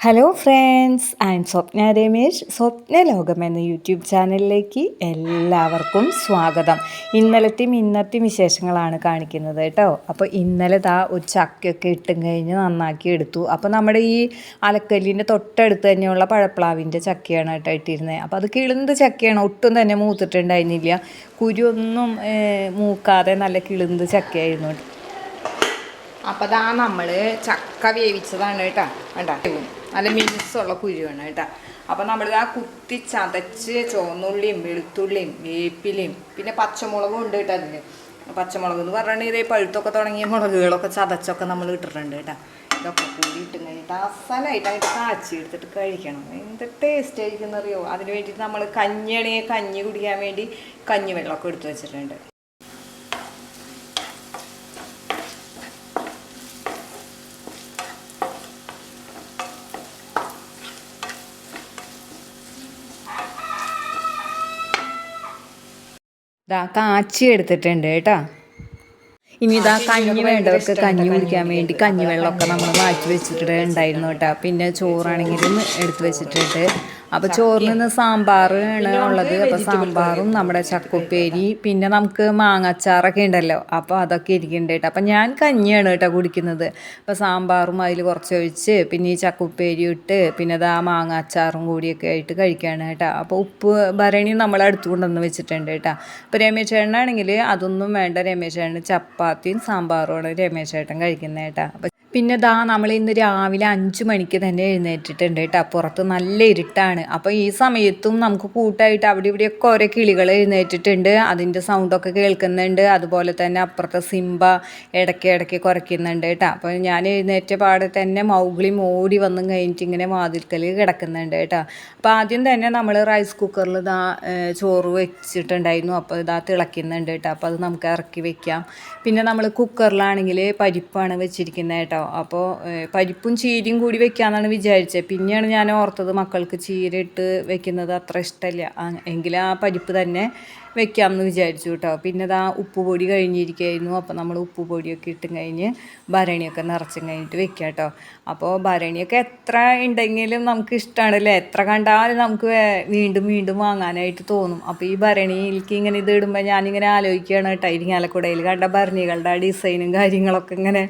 hello friends I'm Swapna Ramesh Swapna ലോകം എന്ന YouTube ചാനലിലേക്ക് എല്ലാവർക്കും സ്വാഗതം. ഇന്നലത്തെയും ഇന്നത്തെയും വിശേഷങ്ങളാണ് കാണിക്കുന്നത് കേട്ടോ. അപ്പോൾ ഇന്നലെ ദാ ഒരു ചക്കയൊക്കെ ഇട്ടും കഴിഞ്ഞ് നന്നാക്കി എടുത്തു. അപ്പോൾ നമ്മുടെ ഈ അലക്കല്ലിന്റെ തൊട്ടടുത്ത് തന്നെയുള്ള പഴപ്പ്ലാവിന്റെ ചക്കയാണ് കേട്ടോ ഇട്ടിരുന്നത്. അപ്പോൾ അത് കിളുന്ത് ചക്കയാണ്. ഒട്ടും തന്നെ മൂത്തിട്ടുണ്ടായിരുന്നില്ല. കുരുവൊന്നും മൂക്കാതെ നല്ല കിളുന്ത് ചക്കയായിരുന്നു. അപ്പോൾ ദാ നമ്മൾ ചക്ക വേവിച്ചതാണ് കേട്ടോ. വേണ്ട നല്ല മിനുസുള്ള വേണം കേട്ടോ. അപ്പോൾ നമ്മൾ ആ കുത്തി ചതച്ച് ചുവന്നുള്ളിയും വെളുത്തുള്ളിയും വേപ്പിലയും പിന്നെ പച്ചമുളകും ഉണ്ട് കേട്ടോ അതിൽ പച്ചമുളക് എന്ന് പറഞ്ഞാൽ ഇതേ പഴുത്തൊക്കെ തുടങ്ങിയ മുളകുകളൊക്കെ ചതച്ചൊക്കെ നമ്മൾ ഇട്ടിട്ടുണ്ട് കേട്ടോ. ഇതൊക്കെ കൂടി ഇട്ട് കഴിഞ്ഞിട്ട് അസലായിട്ട് അതിന്റെ കാച്ചി എടുത്തിട്ട് കഴിക്കണം. എന്ത് ടേസ്റ്റ് ആയിരിക്കും എന്നറിയോ? അതിന് വേണ്ടിയിട്ട് നമ്മൾ കഞ്ഞിയാണെങ്കിൽ കഞ്ഞി കുടിക്കാൻ വേണ്ടി കഞ്ഞി വെള്ളമൊക്കെ എടുത്ത് വെച്ചിട്ടുണ്ട്. ഇതാ കാച്ചി എടുത്തിട്ടുണ്ട് കേട്ടോ. ഇനി ഇതാ കഞ്ഞി വേണ്ടവർക്ക് കഞ്ഞി കുടിക്കാൻ വേണ്ടി കഞ്ഞിവെള്ളമൊക്കെ നമ്മൾ മാറ്റി വെച്ചിട്ട് ഉണ്ടായിരുന്നു കേട്ടോ. പിന്നെ ചോറാണെങ്കിലും എടുത്ത് വെച്ചിട്ടുണ്ട്. അപ്പോൾ നിന്ന് സാമ്പാർ ആണ് ഉള്ളത്. അപ്പോൾ സാമ്പാറും നമ്മുടെ ചക്കുപ്പേരി പിന്നെ നമുക്ക് മാങ്ങച്ചാറൊക്കെ ഉണ്ടല്ലോ. അപ്പോൾ അതൊക്കെ ഇരിക്കുന്നുണ്ട് കേട്ടോ. അപ്പോൾ ഞാൻ കഞ്ഞിയാണ് കേട്ടോ കുടിക്കുന്നത്. അപ്പോൾ സാമ്പാറും അതിൽ കുറച്ച് ഒഴിച്ച് പിന്നെ ഈ ചക്കുപ്പേരി ഇട്ട് പിന്നെ അത് ആ മാങ്ങാച്ചാറും കൂടിയൊക്കെ ആയിട്ട് കഴിക്കുകയാണ് കേട്ടോ. അപ്പോൾ ഉപ്പ് ഭരണി നമ്മൾ അടുത്ത് കൊണ്ടുവന്ന് വെച്ചിട്ടുണ്ട് കേട്ടോ. അപ്പോൾ രമേശ് ചേട്ടനാണെങ്കിൽ അതൊന്നും വേണ്ട. രമേശ് ചേട്ടന് ചപ്പാത്തിയും സാമ്പാറുമാണ് രമേശ് ചേട്ടൻ കഴിക്കുന്നത് കേട്ടോ. അപ്പോൾ പിന്നെ ദാ നമ്മൾ ഇന്ന് രാവിലെ അഞ്ച് മണിക്ക് തന്നെ എഴുന്നേറ്റിട്ടുണ്ട് കേട്ടോ. പുറത്ത് നല്ല ഇരുട്ടാണ്. അപ്പോൾ ഈ സമയത്തും നമുക്ക് കൂട്ടായിട്ട് അവിടെ ഇവിടെയൊക്കെ ഓരോ കിളികൾ എഴുന്നേറ്റിട്ടുണ്ട്. അതിന്റെ സൗണ്ടൊക്കെ കേൾക്കുന്നുണ്ട്. അതുപോലെ തന്നെ അപ്പുറത്തെ സിംബ ഇടയ്ക്ക് ഇടയ്ക്ക് കുറയ്ക്കുന്നുണ്ട് കേട്ടോ. അപ്പോൾ ഞാൻ എഴുന്നേറ്റ പാടെ തന്നെ മൗഗ്ലി ഓടി വന്നും കഴിഞ്ഞിട്ട് ഇങ്ങനെ വാതിൽക്കൽ കിടക്കുന്നുണ്ട് കേട്ടോ. അപ്പോൾ ആദ്യം തന്നെ നമ്മൾ റൈസ് കുക്കറിൽ ഇതാ ചോറ് വെച്ചിട്ടുണ്ടായിരുന്നു. അപ്പോൾ ഇതാ തിളയ്ക്കുന്നുണ്ട് കേട്ടോ. അപ്പോൾ അത് നമുക്ക് ഇറക്കി വെക്കാം. പിന്നെ നമ്മൾ കുക്കറിലാണെങ്കിൽ പരിപ്പാണ് വെച്ചിരിക്കുന്നത് കേട്ടോ. അപ്പോൾ പരിപ്പും ചീരയും കൂടി വെക്കാമെന്നാണ് വിചാരിച്ചത് പിന്നെയാണ് ഞാൻ ഓർത്തത് മക്കൾക്ക് ചീര ഇട്ട് വെക്കുന്നത് അത്ര ഇഷ്ടമല്ല എങ്കിൽ ആ പരിപ്പ് തന്നെ വെക്കാമെന്ന് വിചാരിച്ചു കേട്ടോ. പിന്നെ ഇതാ ഉപ്പുപൊടി കഴിഞ്ഞിരിക്കുകയായിരുന്നു. അപ്പോൾ നമ്മൾ ഉപ്പുപൊടിയൊക്കെ ഇട്ടും കഴിഞ്ഞ് ഭരണിയൊക്കെ നിറച്ചും കഴിഞ്ഞിട്ട് വെക്കുക കേട്ടോ. അപ്പോൾ ഭരണിയൊക്കെ എത്ര ഉണ്ടെങ്കിലും നമുക്ക് ഇഷ്ടമാണല്ലേ? എത്ര കണ്ടാലും നമുക്ക് വീണ്ടും വീണ്ടും വാങ്ങാനായിട്ട് തോന്നും. അപ്പോൾ ഈ ഭരണിയിലേക്ക് ഇങ്ങനെ ഇത് ഇടുമ്പോൾ ഞാനിങ്ങനെ ആലോചിക്കുകയാണ് കേട്ടോ. ഇരിങ്ങാലക്കുടയിൽ കണ്ട ഭരണികളുടെ ഡിസൈനും കാര്യങ്ങളൊക്കെ ഇങ്ങനെ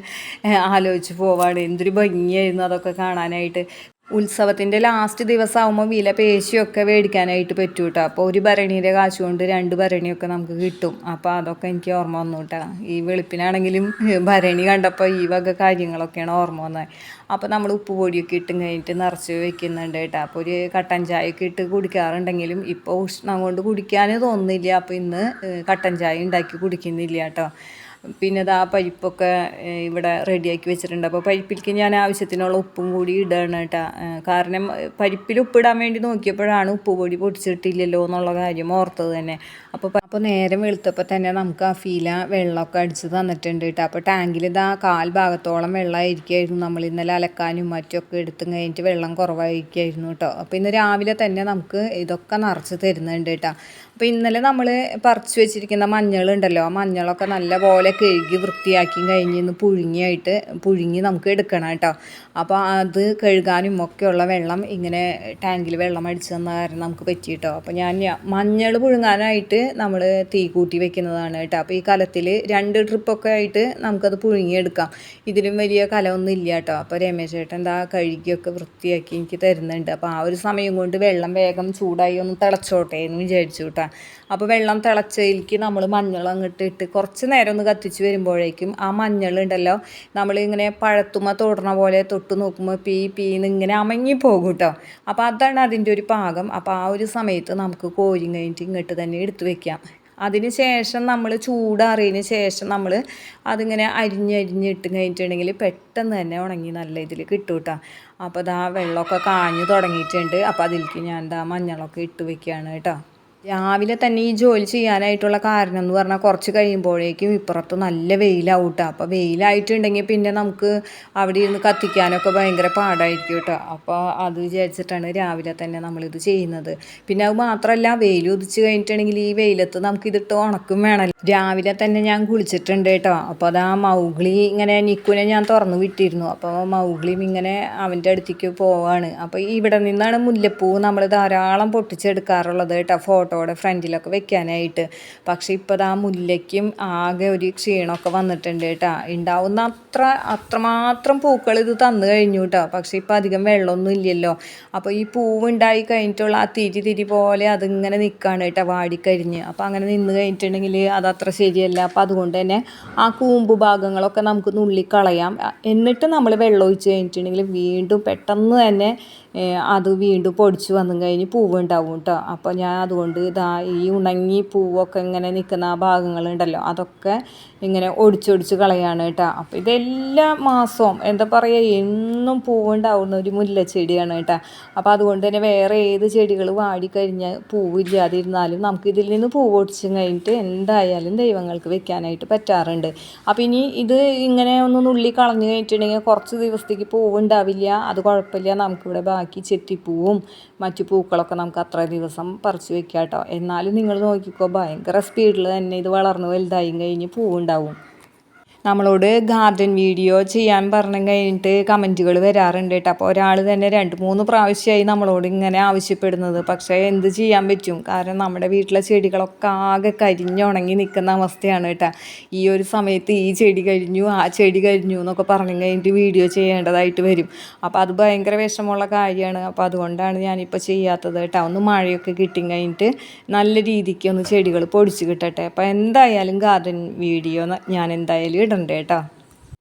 ആലോചിച്ച് പോവാണ്. എന്തൊരു ഭംഗിയായിരുന്നു അതൊക്കെ കാണാനായിട്ട്. ഉത്സവത്തിന്റെ ലാസ്റ്റ് ദിവസമാകുമ്പോൾ വില പേശിയൊക്കെ മേടിക്കാനായിട്ട് പറ്റും കേട്ടോ അപ്പോൾ ഒരു ഭരണിയുടെ കാശ് കൊണ്ട് രണ്ട് ഭരണിയൊക്കെ നമുക്ക് കിട്ടും. അപ്പോൾ അതൊക്കെ എനിക്ക് ഓർമ്മ വന്നു കേട്ടോ ഈ വെളുപ്പിനാണെങ്കിലും ഭരണി കണ്ടപ്പോൾ ഈ വക കാര്യങ്ങളൊക്കെയാണ് ഓർമ്മ വന്നത്. അപ്പോൾ നമ്മൾ ഉപ്പ് പൊടിയൊക്കെ ഇട്ടും കഴിഞ്ഞിട്ട് നിറച്ച് വെക്കുന്നുണ്ട് കേട്ടോ. അപ്പോൾ ഒരു കട്ടൻ ചായയൊക്കെ ഇട്ട് കുടിക്കാറുണ്ടെങ്കിലും ഇപ്പോൾ ഉഷ്ണം കൊണ്ട് കുടിക്കാൻ തോന്നുന്നില്ല. അപ്പോൾ ഇന്ന് കട്ടൻ ചായ ഉണ്ടാക്കി കുടിക്കുന്നില്ല കേട്ടോ. പിന്നെ ഇതാ പരിപ്പൊക്കെ ഏഹ്, ഇവിടെ റെഡിയാക്കി വെച്ചിട്ടുണ്ട്. അപ്പോൾ പരിപ്പിലേക്ക് ഞാൻ ആവശ്യത്തിനുള്ള ഉപ്പും കൂടി ഇടണം കേട്ടോ. കാരണം പരിപ്പിൽ ഉപ്പിടാൻ വേണ്ടി നോക്കിയപ്പോഴാണ് ഉപ്പ് പൊടി പൊടിച്ചിട്ടില്ലല്ലോ എന്നുള്ള കാര്യം ഓർത്തത് തന്നെ. അപ്പോൾ അപ്പോൾ നേരം വെളുത്തപ്പോൾ തന്നെ നമുക്ക് ആ ഫീല വെള്ളമൊക്കെ അടിച്ച് തന്നിട്ടുണ്ട് കേട്ടോ. അപ്പോൾ ടാങ്കിൽ ഇതാ കാൽ ഭാഗത്തോളം വെള്ളമായിരിക്കുമായിരുന്നു നമ്മൾ ഇന്നലെ അലക്കാനും മറ്റൊക്കെ എടുത്തും കഴിഞ്ഞിട്ട് വെള്ളം കുറവായിരിക്കുമായിരുന്നു കേട്ടോ. അപ്പോൾ ഇന്ന് രാവിലെ തന്നെ നമുക്ക് ഇതൊക്കെ നിറച്ച് തരുന്നുണ്ട് കേട്ടോ. അപ്പോൾ ഇന്നലെ നമ്മൾ പറിച്ച് വെച്ചിരിക്കുന്ന മഞ്ഞളുണ്ടല്ലോ. ആ മഞ്ഞളൊക്കെ നല്ല പോലെ കഴുകി വൃത്തിയാക്കി കഴിഞ്ഞ് ഇന്ന് പുഴുങ്ങിയായിട്ട് പുഴുങ്ങി നമുക്ക് എടുക്കണം കേട്ടോ. അപ്പോൾ അത് കഴുകാനും ഒക്കെയുള്ള വെള്ളം ഇങ്ങനെ ടാങ്കിൽ വെള്ളം അടിച്ചു തന്ന കാരണം നമുക്ക് പറ്റി കേട്ടോ. അപ്പോൾ ഞാൻ മഞ്ഞൾ പുഴുങ്ങാനായിട്ട് നമ്മൾ തീ കൂട്ടി വെക്കുന്നതാണ് കേട്ടോ. അപ്പോൾ ഈ കലത്തിൽ രണ്ട് ട്രിപ്പൊക്കെ ആയിട്ട് നമുക്കത് പുഴുങ്ങിയെടുക്കാം. ഇതിലും വലിയ കലമൊന്നും ഇല്ല കേട്ടോ. അപ്പോൾ രമേശ് ചേട്ടൻ എന്താ കഴുകിയൊക്കെ വൃത്തിയാക്കി എനിക്ക് തരുന്നുണ്ട്. അപ്പോൾ ആ ഒരു സമയം കൊണ്ട് വെള്ളം വേഗം ചൂടായി ഒന്ന് തിളച്ചോട്ടെ എന്ന് വിചാരിച്ചു കേട്ടോ. അപ്പോൾ വെള്ളം തിളച്ചതിലേക്ക് നമ്മൾ മഞ്ഞൾ അങ്ങോട്ട് ഇട്ട് കുറച്ച് നേരം ഒന്ന് കത്തിച്ച് വരുമ്പോഴേക്കും ആ മഞ്ഞൾ ഉണ്ടല്ലോ നമ്മളിങ്ങനെ പഴത്തുമ്മ തൊടണ പോലെ തൊട്ട് നോക്കുമ്പോൾ പീ പീന്ന് ഇങ്ങനെ അമങ്ങി പോകും കേട്ടോ അപ്പോൾ അതാണ് അതിന്റെ ഒരു പാകം. അപ്പോൾ ആ ഒരു സമയത്ത് നമുക്ക് കോരി കഴിഞ്ഞിട്ട് ഇങ്ങോട്ട് തന്നെ എടുത്ത് വെക്കാം. അതിന് ശേഷം നമ്മൾ ചൂടാറിയതിന് ശേഷം നമ്മൾ അതിങ്ങനെ അരിഞ്ഞരിഞ്ഞിട്ട് കഴിഞ്ഞിട്ടുണ്ടെങ്കിൽ പെട്ടെന്ന് തന്നെ ഉണങ്ങി നല്ല ഇതിൽ കിട്ടും കേട്ടോ അപ്പോൾ ഇതാ വെള്ളമൊക്കെ കാഞ്ഞു തുടങ്ങിയിട്ടുണ്ട്. അപ്പോൾ അതിലേക്ക് ഞാൻ ഇതാ മഞ്ഞളൊക്കെ ഇട്ട് വെക്കുകയാണ് കേട്ടോ രാവിലെ തന്നെ ഈ ജോലി ചെയ്യാനായിട്ടുള്ള കാരണം എന്ന് പറഞ്ഞാൽ കുറച്ച് കഴിയുമ്പോഴേക്കും ഇപ്പുറത്ത് നല്ല വെയിലാവും കേട്ടോ അപ്പോൾ വെയിലായിട്ടുണ്ടെങ്കിൽ പിന്നെ നമുക്ക് അവിടെ ഇരുന്ന് കത്തിക്കാനൊക്കെ ഭയങ്കര പാടായിരിക്കും കേട്ടോ. അപ്പോൾ അത് വിചാരിച്ചിട്ടാണ് രാവിലെ തന്നെ നമ്മളിത് ചെയ്യുന്നത്. പിന്നെ അത് മാത്രമല്ല വെയിൽ ഉദിച്ച് കഴിഞ്ഞിട്ടുണ്ടെങ്കിൽ ഈ വെയിലത്ത് നമുക്കിതിട്ട് ഉണക്കും വേണമല്ലോ രാവിലെ തന്നെ ഞാൻ കുളിച്ചിട്ടുണ്ട് കേട്ടോ. അപ്പോൾ അത് ആ മൗഗ്ലി ഇങ്ങനെ നിക്കുനെ ഞാൻ തുറന്നു വിട്ടിരുന്നു. അപ്പോൾ മൗഗ്ലിയും ഇങ്ങനെ അവന്റെ അടുത്തേക്ക് പോവാണ്. അപ്പോൾ ഇവിടെ നിന്നാണ് മുല്ലപ്പൂ നമ്മൾ ധാരാളം പൊട്ടിച്ചെടുക്കാറുള്ളത് കേട്ടോ ഫോട്ടോയുടെ ഫ്രണ്ടിലൊക്കെ വെക്കാനായിട്ട്. പക്ഷെ ഇപ്പോൾ ആ മുല്ലയ്ക്കും ആകെ ഒരു ക്ഷീണമൊക്കെ വന്നിട്ടുണ്ട് കേട്ടോ. ഉണ്ടാവുന്ന അത്ര അത്രമാത്രം പൂക്കൾ ഇത് തന്നു കഴിഞ്ഞു കേട്ടോ. പക്ഷെ ഇപ്പോൾ അധികം വെള്ളമൊന്നും ഇല്ലല്ലോ. അപ്പോൾ ഈ പൂവുണ്ടായി കഴിഞ്ഞിട്ടുള്ള ആ തിരി തിരി പോലെ അതിങ്ങനെ നിൽക്കുകയാണ് കേട്ടോ വാടിക്കരിഞ്ഞ്. അപ്പോൾ അങ്ങനെ നിന്ന് കഴിഞ്ഞിട്ടുണ്ടെങ്കിൽ അത് അത്ര ശരിയല്ല. അപ്പോൾ അതുകൊണ്ട് തന്നെ ആ കൂമ്പ് ഭാഗങ്ങളൊക്കെ നമുക്ക് നുള്ളിക്കളയാം. എന്നിട്ട് നമ്മൾ വെള്ളം ഒഴിച്ച് കഴിഞ്ഞിട്ടുണ്ടെങ്കിൽ വീണ്ടും പെട്ടെന്ന് തന്നെ അത് വീണ്ടും പൊടിച്ച് വന്നു കഴിഞ്ഞ് പൂവ് ഉണ്ടാവും കേട്ടോ അപ്പോൾ ഞാൻ അതുകൊണ്ട് ഇതാ ഈ ഉണങ്ങി പൂവൊക്കെ ഇങ്ങനെ നിൽക്കുന്ന ആ ഭാഗങ്ങളുണ്ടല്ലോ അതൊക്കെ ഇങ്ങനെ ഒടിച്ചൊടിച്ച് കളയാണ് കേട്ടോ അപ്പോൾ ഇതെല്ലാ മാസവും എന്താ പറയുക എന്നും പൂവുണ്ടാവുന്ന ഒരു മുല്ലച്ചെടിയാണ് കേട്ടോ അപ്പോൾ അതുകൊണ്ട് തന്നെ വേറെ ഏത് ചെടികൾ വാടിക്കഴിഞ്ഞാൽ പൂവില്ലാതിരുന്നാലും നമുക്ക് ഇതിൽ നിന്ന് പൂവ് ഒടിച്ച് കഴിഞ്ഞിട്ട് എന്തായാലും ദൈവങ്ങൾക്ക് വെക്കാനായിട്ട് പറ്റാറുണ്ട്. അപ്പോൾ ഇനി ഇത് ഇങ്ങനെ ഒന്ന് നുള്ളി കളഞ്ഞു കഴിഞ്ഞിട്ടുണ്ടെങ്കിൽ കുറച്ച് ദിവസത്തേക്ക് പൂവുണ്ടാവില്ല അത് കുഴപ്പമില്ല നമുക്കിവിടെ ബാക്കി ചെത്തിപ്പൂവും മറ്റു പൂക്കളൊക്കെ നമുക്ക് അത്ര ദിവസം പറിച്ചു വെക്കാം കേട്ടോ എന്നാലും നിങ്ങൾ നോക്കിക്കോ ഭയങ്കര സ്പീഡിൽ തന്നെ ഇത് വളർന്ന് വലുതായി കഴിഞ്ഞ് പൂവുണ്ടാവും. നമ്മളോട് ഗാർഡൻ വീഡിയോ ചെയ്യാൻ പറഞ്ഞു കഴിഞ്ഞിട്ട് കമന്റുകൾ വരാറുണ്ട് കേട്ടോ. അപ്പോൾ ഒരാൾ തന്നെ രണ്ട് മൂന്ന് പ്രാവശ്യമായി നമ്മളോട് ഇങ്ങനെ ആവശ്യപ്പെടുന്നത്. പക്ഷേ എന്ത് ചെയ്യാൻ പറ്റും? കാരണം നമ്മുടെ വീട്ടിലെ ചെടികളൊക്കെ ആകെ കരിഞ്ഞുണങ്ങി നിൽക്കുന്ന അവസ്ഥയാണ് കേട്ടോ. ഈ ഒരു സമയത്ത് ഈ ചെടി കഴിഞ്ഞു ആ ചെടി കഴിഞ്ഞു എന്നൊക്കെ പറഞ്ഞു കഴിഞ്ഞിട്ട് വീഡിയോ ചെയ്യേണ്ടതായിട്ട് വരും. അപ്പോൾ അത് ഭയങ്കര വിഷമമുള്ള കാര്യമാണ്. അപ്പോൾ അതുകൊണ്ടാണ് ഞാനിപ്പോൾ ചെയ്യാത്തത് കേട്ടോ. ഒന്ന് മഴയൊക്കെ കിട്ടി കഴിഞ്ഞിട്ട് നല്ല രീതിക്ക് ഒന്ന് ചെടികൾ പൊടിച്ച് കിട്ടട്ടെ. അപ്പോൾ എന്തായാലും ഗാർഡൻ വീഡിയോ ഞാൻ എന്തായാലും ഇടണ്ട കേട്ടോ.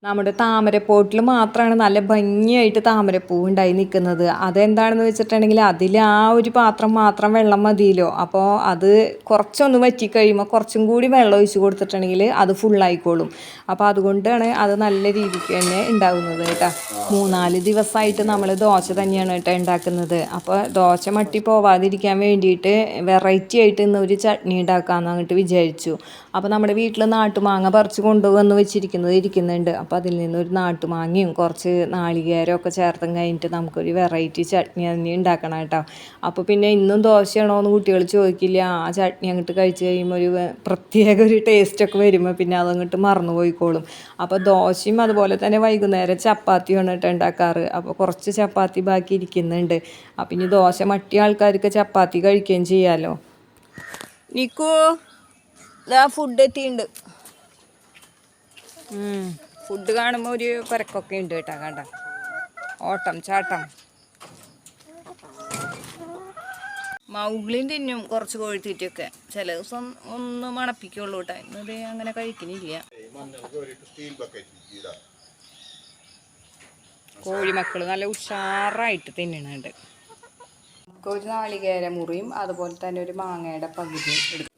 നമ്മുടെ താമരപ്പോട്ടിൽ മാത്രമാണ് നല്ല ഭംഗിയായിട്ട് താമരപ്പൂ ഉണ്ടായി നിൽക്കുന്നത് അതെന്താണെന്ന് വെച്ചിട്ടുണ്ടെങ്കിൽ അതിൽ ആ ഒരു പാത്രം മാത്രം വെള്ളം മതിയല്ലോ. അപ്പോൾ അത് കുറച്ചൊന്ന് വറ്റി കഴിയുമ്പോൾ കുറച്ചും കൂടി വെള്ളം ഒഴിച്ച് കൊടുത്തിട്ടുണ്ടെങ്കിൽ അത് ഫുള്ളായിക്കോളും അപ്പോൾ അതുകൊണ്ടാണ് അത് നല്ല രീതിക്ക് തന്നെ ഉണ്ടാകുന്നത് കേട്ടോ. മൂന്നാൽ ദിവസമായിട്ട് നമ്മൾ ദോശ തന്നെയാണ് കേട്ടോ ഉണ്ടാക്കുന്നത്. അപ്പോൾ ദോശ മട്ടി പോവാതിരിക്കാൻ വേണ്ടിയിട്ട് വെറൈറ്റി ആയിട്ട് ഇന്ന് ഒരു ചട്നി ഉണ്ടാക്കാമെന്ന് അങ്ങോട്ട് വിചാരിച്ചു. അപ്പോൾ നമ്മുടെ വീട്ടിൽ നാട്ടുമാങ്ങ പറിച്ച് കൊണ്ടുവന്ന് വെച്ചിരിക്കുന്നത് ഇരിക്കുന്നുണ്ട്. അപ്പോൾ അതിൽ നിന്ന് ഒരു നാട്ടുമാങ്ങയും കുറച്ച് നാളികേരവും ഒക്കെ ചേർത്തും കഴിഞ്ഞിട്ട് നമുക്കൊരു വെറൈറ്റി ചട്നി തന്നെ ഉണ്ടാക്കണം കേട്ടോ. അപ്പോൾ പിന്നെ ഇന്നും ദോശയാണോ എന്ന് കുട്ടികൾ ചോദിക്കില്ല. ആ ചട്നി അങ്ങോട്ട് കഴിച്ച് കഴിയുമ്പോൾ ഒരു പ്രത്യേക ഒരു ടേസ്റ്റൊക്കെ വരുമ്പോൾ പിന്നെ അതങ്ങോട്ട് മറന്നു പോയിക്കോളും. അപ്പോൾ ദോശയും അതുപോലെ തന്നെ വൈകുന്നേരം ചപ്പാത്തിയാണ് കേട്ടോ ഉണ്ടാക്കാറ്. അപ്പോൾ കുറച്ച് ചപ്പാത്തി ബാക്കി ഇരിക്കുന്നുണ്ട്. അപ്പം ഇനി ദോശ മട്ടിയ ആൾക്കാർക്ക് ചപ്പാത്തി കഴിക്കുകയും ചെയ്യാമല്ലോ നിക്കൂ ഫുഡ് എത്തിയിട്ടുണ്ട്. ഫുഡ് കാണുമ്പോൾ ഒരു പരക്കൊക്കെ ഉണ്ട് കേട്ടോ കണ്ട? ഓട്ടം ചാട്ടം. മൗഗ്ലിയും തിന്നും കുറച്ച് കോഴിത്തീറ്റൊക്കെ ചില ദിവസം ഒന്ന് മണപ്പിക്കുള്ളൂ കേട്ടോ. ഇന്നത് അങ്ങനെ കഴിക്കുന്നില്ല കോഴിമക്കൾ നല്ല ഉഷാറായിട്ട് തിന്നണുണ്ട്. ഒരു നാളികേര മുറിയും അതുപോലെ തന്നെ ഒരു മാങ്ങയുടെ പകുതിയും എടുക്കും.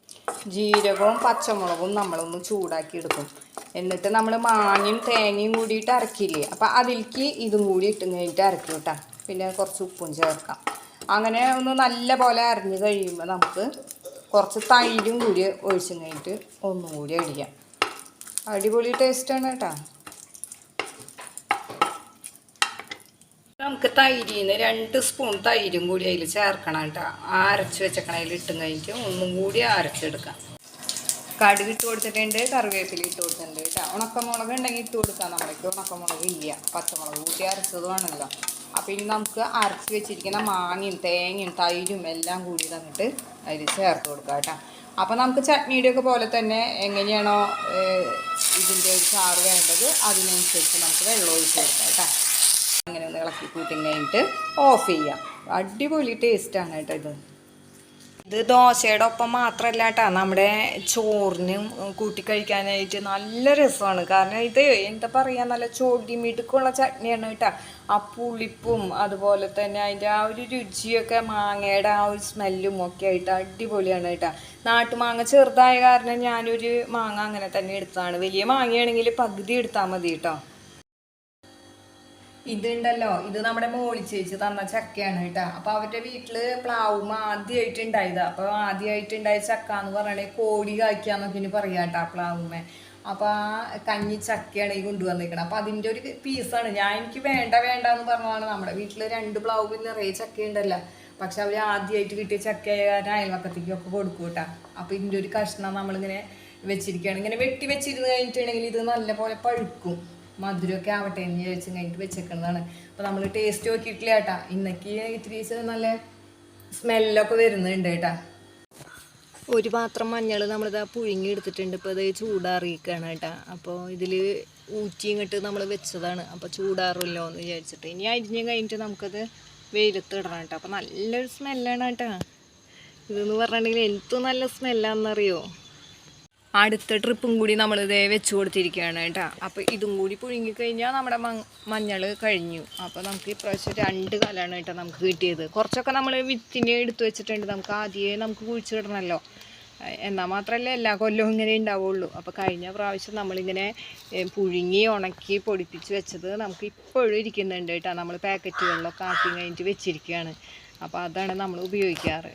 ജീരകവും പച്ചമുളകും നമ്മളൊന്ന് ചൂടാക്കി എടുക്കും. എന്നിട്ട് നമ്മൾ മാങ്ങയും തേങ്ങയും കൂടിയിട്ട് അരക്കില്ലേ? അപ്പം അതിലേക്ക് ഇതും കൂടി ഇട്ടും കഴിഞ്ഞിട്ട് അരക്കും കേട്ടോ. പിന്നെ കുറച്ച് ഉപ്പും ചേർക്കാം. അങ്ങനെ ഒന്ന് നല്ല പോലെ അരഞ്ഞ് കഴിയുമ്പോൾ നമുക്ക് കുറച്ച് തൈരും കൂടി ഒഴിച്ചു കഴിഞ്ഞിട്ട് ഒന്നും കൂടി അടിക്കാം. അടിപൊളി ടേസ്റ്റാണ് കേട്ടോ. നമുക്ക് തൈരിന്ന് രണ്ട് സ്പൂൺ തൈരും കൂടി അതിൽ ചേർക്കണം കേട്ടോ. അരച്ച് വെച്ചക്കണതിൽ ഇട്ടും കഴിഞ്ഞിട്ട് ഒന്നും കൂടി അരച്ചെടുക്കാം. കടുക് ഇട്ട് കൊടുത്തിട്ടുണ്ട് കറിവേപ്പില ഇട്ട് കൊടുത്തിട്ടുണ്ട് കേട്ടോ. ഉണക്കമുളക് ഉണ്ടെങ്കിൽ ഇട്ട് കൊടുക്കാം. നമ്മൾക്ക് ഉണക്കമുളക് ഇല്ല. പച്ചമുളക് കൂട്ടി അരച്ചതുമാണല്ലോ. അപ്പോൾ ഇനി നമുക്ക് അരച്ച് വെച്ചിരിക്കുന്ന മാങ്ങയും തേങ്ങയും തൈരും എല്ലാം കൂടി തന്നിട്ട് അതിൽ ചേർത്ത് കൊടുക്കാം കേട്ടോ. അപ്പോൾ നമുക്ക് ചട്നിയുടെ ഒക്കെ പോലെ തന്നെ എങ്ങനെയാണോ ഇതിന്റെ ഒരു ചാറ് വേണ്ടത് അതിനനുസരിച്ച് നമുക്ക് വെള്ളം ഒഴിച്ച് കൊടുക്കാം കേട്ടോ. അങ്ങനെ ഒന്ന് ഇളക്കി കൂട്ടി കഴിഞ്ഞിട്ട് ഓഫ് ചെയ്യാം. അടിപൊളി ടേസ്റ്റാണ് കേട്ടോ ഇത്. ഇത് ദോശയുടെ ഒപ്പം മാത്രമല്ല കേട്ടോ നമ്മുടെ ചോറിനും കൂട്ടി കഴിക്കാനായിട്ട് നല്ല രസമാണ്. കാരണം ഇത് എന്താ പറയാ നല്ല ചോടി മിടുക്കുള്ള ചട്നിയാണ് കേട്ടോ. ആ പുളിപ്പും അതുപോലെ തന്നെ അതിന്റെ ആ ഒരു രുചിയൊക്കെ മാങ്ങയുടെ ആ ഒരു സ്മെല്ലും ഒക്കെ ആയിട്ട് അടിപൊളിയാണ് കേട്ടോ. നാട്ടുമാങ്ങ ചെറുതായ കാരണം ഞാനൊരു മാങ്ങ അങ്ങനെ തന്നെ എടുത്തതാണ്. വലിയ മാങ്ങയാണെങ്കിൽ പകുതി എടുത്താൽ മതി കേട്ടോ. ഇതുണ്ടല്ലോ. ഇത് നമ്മുടെ മോളി ചേച്ചി തന്ന ചക്കയാണ് കേട്ടോ. അപ്പൊ അവരുടെ വീട്ടിൽ പ്ലാവും ആദ്യമായിട്ട് ഉണ്ടായത് അപ്പൊ ആദ്യമായിട്ട് ഉണ്ടായ ചക്ക എന്ന് പറയണേ കോടി കായ്ക്കാന്നൊക്കെ ഇനി പറയാ കേട്ടോ പ്ലാവുമേ അപ്പൊ ആ കഞ്ഞി ചക്കയാണ് ഈ കൊണ്ടുവന്നിരിക്കണം അപ്പൊ അതിന്റെ ഒരു പീസാണ്. ഞാൻ എനിക്ക് വേണ്ട വേണ്ട എന്ന് പറഞ്ഞതാണ്. നമ്മുടെ വീട്ടിൽ രണ്ട് പ്ലാവ് നിറയെ ചക്ക ഉണ്ടല്ലോ പക്ഷെ അവർ ആദ്യമായിട്ട് കിട്ടിയ ചക്ക കാരണം അയൽവക്കത്തേക്കൊക്കെ കൊടുക്കും കേട്ടോ. അപ്പൊ ഇതിന്റെ ഒരു കഷ്ണം നമ്മളിങ്ങനെ വെച്ചിരിക്കുകയാണ്. ഇങ്ങനെ വെട്ടി വെച്ചിരുന്ന് കഴിഞ്ഞിട്ടുണ്ടെങ്കിൽ ഇത് നല്ലപോലെ പഴുക്കും. മധുരമൊക്കെ ആവട്ടെ എന്ന് വിചാരിച്ച് കഴിഞ്ഞിട്ട് വെച്ചേക്കുന്നതാണ്. അപ്പോൾ നമ്മൾ ടേസ്റ്റ് നോക്കിയിട്ടില്ല കേട്ടാ. ഇന്നക്ക് ഇത്തിരി നല്ല സ്മെല്ലൊക്കെ വരുന്നുണ്ട് കേട്ടാ. ഒരു പാത്രം മഞ്ഞൾ നമ്മളിത് പുഴുങ്ങി എടുത്തിട്ടുണ്ട്. ഇപ്പോൾ ഇത് ചൂടാറിയിക്കുകയാണ് കേട്ടാ. അപ്പോൾ ഇതിൽ ഊറ്റി ഇങ്ങോട്ട് നമ്മൾ വെച്ചതാണ്. അപ്പോൾ ചൂടാറുമല്ലോ എന്ന് വിചാരിച്ചിട്ട്. ഇനി അരിഞ്ഞ് കഴിഞ്ഞിട്ട് നമുക്കത് വെയിലത്ത് ഇടണം കേട്ടോ. അപ്പോൾ നല്ലൊരു സ്മെല്ലാണ് കേട്ടാ. ഇതെന്ന് പറഞ്ഞിട്ടുണ്ടെങ്കിൽ എന്തോ നല്ല സ്മെല്ലാണെന്നറിയോ അടുത്ത ട്രിപ്പും കൂടി നമ്മൾ ഇതേ വെച്ച് കൊടുത്തിരിക്കുകയാണ് കേട്ടോ. അപ്പോൾ ഇതും കൂടി പുഴുങ്ങിക്കഴിഞ്ഞാൽ നമ്മുടെ മഞ്ഞൾ കഴിഞ്ഞു. അപ്പോൾ നമുക്ക് ഇപ്രാവശ്യം രണ്ട് കാലമാണ് കേട്ടോ നമുക്ക് കിട്ടിയത്. കുറച്ചൊക്കെ നമ്മൾ വിത്തിന് എടുത്തു വെച്ചിട്ടുണ്ട്. നമുക്ക് ആദ്യമേ നമുക്ക് കുഴിച്ചിടണമല്ലോ എന്നാൽ മാത്രമല്ല എല്ലാ കൊല്ലവും ഇങ്ങനെ ഉണ്ടാവുള്ളൂ. അപ്പോൾ കഴിഞ്ഞ പ്രാവശ്യം നമ്മളിങ്ങനെ പുഴുങ്ങി ഉണക്കി പൊടിപ്പിച്ച് വെച്ചത് നമുക്ക് ഇപ്പോഴും ഇരിക്കുന്നുണ്ട് കേട്ടോ. നമ്മൾ പാക്കറ്റുകളിലൊക്കെ ആക്കി കഴിഞ്ഞിട്ട് വെച്ചിരിക്കുകയാണ്. അപ്പോൾ അതാണ് നമ്മൾ ഉപയോഗിക്കാറ്.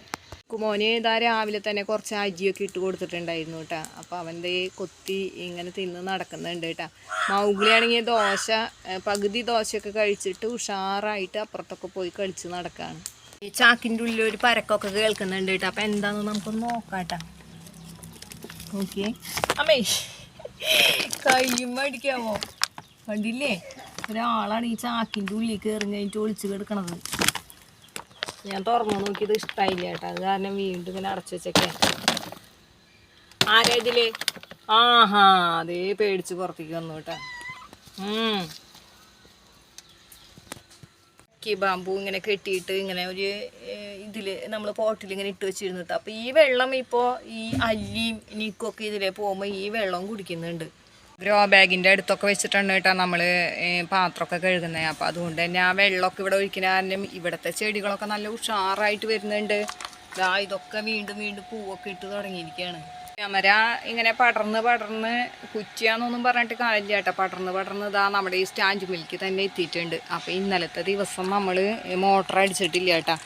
കുമോന് ഇതാ രാവിലെ തന്നെ കുറച്ച് അജിയൊക്കെ ഇട്ട് കൊടുത്തിട്ടുണ്ടായിരുന്നു കേട്ടോ. അപ്പോൾ അവന്റെ കൊത്തി ഇങ്ങനെ തിന്ന് നടക്കുന്നുണ്ട് കേട്ടോ. മൗഗ്ലിയാണെങ്കിൽ ദോശ പകുതി ദോശയൊക്കെ കഴിച്ചിട്ട് ഉഷാറായിട്ട് അപ്പുറത്തൊക്കെ പോയി കളിച്ച് നടക്കുകയാണ് ഈ ചാക്കിന്റെ ഉള്ളിൽ ഒരു പരക്കൊക്കെ കേൾക്കുന്നുണ്ട് കേട്ടോ. അപ്പോൾ എന്താണെന്ന് നമുക്കൊന്ന് നോക്കാം കേട്ടോ. ഓക്കെ അമ്മേ കയ്യും അടിക്കാമോ കണ്ടില്ലേ? ഒരാളാണ് ഈ ചാക്കിന്റെ ഉള്ളിൽ കയറി കഴിഞ്ഞിട്ട് ഒളിച്ച് കിടക്കണത്. ഞാൻ തുറന്നു നോക്കിയത് ഇഷ്ടമായില്ല കേട്ടോ. അത് കാരണം വീണ്ടും ഇങ്ങനെ അടച്ചു വെച്ചൊക്കെ. ആരാ ആഹാ അതേ പേടിച്ച് പുറത്തേക്ക് വന്നു കേട്ടോ. ബാമ്പു ഇങ്ങനെ കെട്ടിയിട്ട് ഇങ്ങനെ ഒരു ഇതിൽ നമ്മൾ പോട്ടിൽ ഇങ്ങനെ ഇട്ട് വെച്ചിരുന്നു കേട്ടോ. അപ്പോൾ ഈ വെള്ളം ഇപ്പോൾ ഈ അല്ലിയും നിക്കൊക്കെ ഇതിലെ പോകുമ്പോൾ ഈ വെള്ളം കുടിക്കുന്നുണ്ട്. ഗ്രോ ബാഗിന്റെ അടുത്തൊക്കെ വെച്ചിട്ടാണ് കേട്ടോ നമ്മൾ പാത്രമൊക്കെ കഴുകുന്നത് അപ്പോൾ അതുകൊണ്ട് തന്നെ ആ വെള്ളമൊക്കെ ഇവിടെ ഒഴിക്കുന്ന ഇവിടുത്തെ ചെടികളൊക്കെ നല്ല ഉഷാറായിട്ട് വരുന്നുണ്ട്. ഇതാ ഇതൊക്കെ വീണ്ടും വീണ്ടും പൂവൊക്കെ ഇട്ട് തുടങ്ങിയിരിക്കുകയാണ് ക്യാമറ ഇങ്ങനെ പടർന്ന് പടർന്ന് കുറ്റിയാന്നൊന്നും പറഞ്ഞിട്ട് കാര്യമില്ല കേട്ടോ. പടർന്ന് പടർന്ന് ഇതാ നമ്മുടെ ഈ സ്റ്റാൻഡ് മിൽക്ക് തന്നെ എത്തിയിട്ടുണ്ട്. അപ്പോൾ ഇന്നലത്തെ ദിവസം നമ്മൾ മോട്ടർ അടിച്ചിട്ടില്ല കേട്ടോ.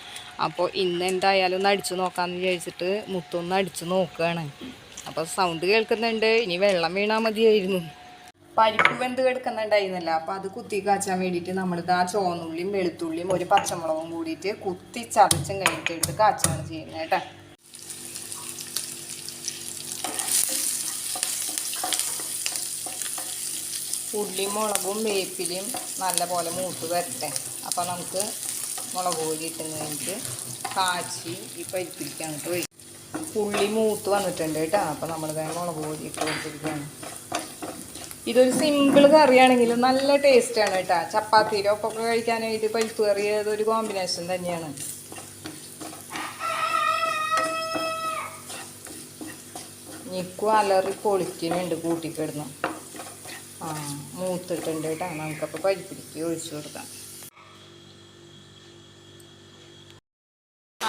അപ്പോൾ ഇന്ന് എന്തായാലും ഒന്ന് അടിച്ചു നോക്കാമെന്ന് വിചാരിച്ചിട്ട് മുത്തൊന്ന് അടിച്ചു നോക്കുകയാണ് അപ്പോൾ സൗണ്ട് കേൾക്കുന്നുണ്ട്. ഇനി വെള്ളം വീണാൽ മതിയായിരുന്നു. പരിപ്പ് വെന്ത് കിടക്കുന്നുണ്ടായിരുന്നല്ല. അപ്പോൾ അത് കുത്തി കാച്ചാൻ വേണ്ടിയിട്ട് നമ്മളിത് ആ ചുവന്നുള്ളിയും വെളുത്തുള്ളിയും ഒരു പച്ചമുളകും കൂടിയിട്ട് കുത്തി ചതച്ചും കഴിഞ്ഞിട്ട് എടുത്ത് കാച്ചാണ് ചെയ്യുന്നത് കേട്ടോ. ഉള്ളിയും മുളകും വേപ്പിലും നല്ലപോലെ മൂത്ത് വരട്ടെ. അപ്പോൾ നമുക്ക് മുളക് പൊടി ഇട്ട് കഴിഞ്ഞിട്ട് കാച്ചി ഈ പരിപ്പിരിക്കാനിട്ട് ഒഴിക്കും. ഉള്ളി മൂത്ത് വന്നിട്ടുണ്ട് കേട്ടോ. അപ്പോൾ നമ്മൾ മുളക് പൊടി ഇട്ട് കൊടുത്തിരിക്കുകയാണ്. ഇതൊരു സിമ്പിൾ കറിയാണെങ്കിലും നല്ല ടേസ്റ്റാണ് കേട്ടോ. ചപ്പാത്തിയിലോ ഒപ്പൊക്കെ കഴിക്കാനായിട്ട് പരിപ്പ് കറി അതൊരു കോമ്പിനേഷൻ തന്നെയാണ്. ഞെക്കും അലറി പൊളിക്കുന്നുണ്ട് കൂട്ടിക്കിടന്ന്. ആ മൂത്തിട്ടുണ്ട് കേട്ടോ. നമുക്കപ്പോൾ പരിപ്പിടിക്ക് ഒഴിച്ചു കൊടുക്കാം.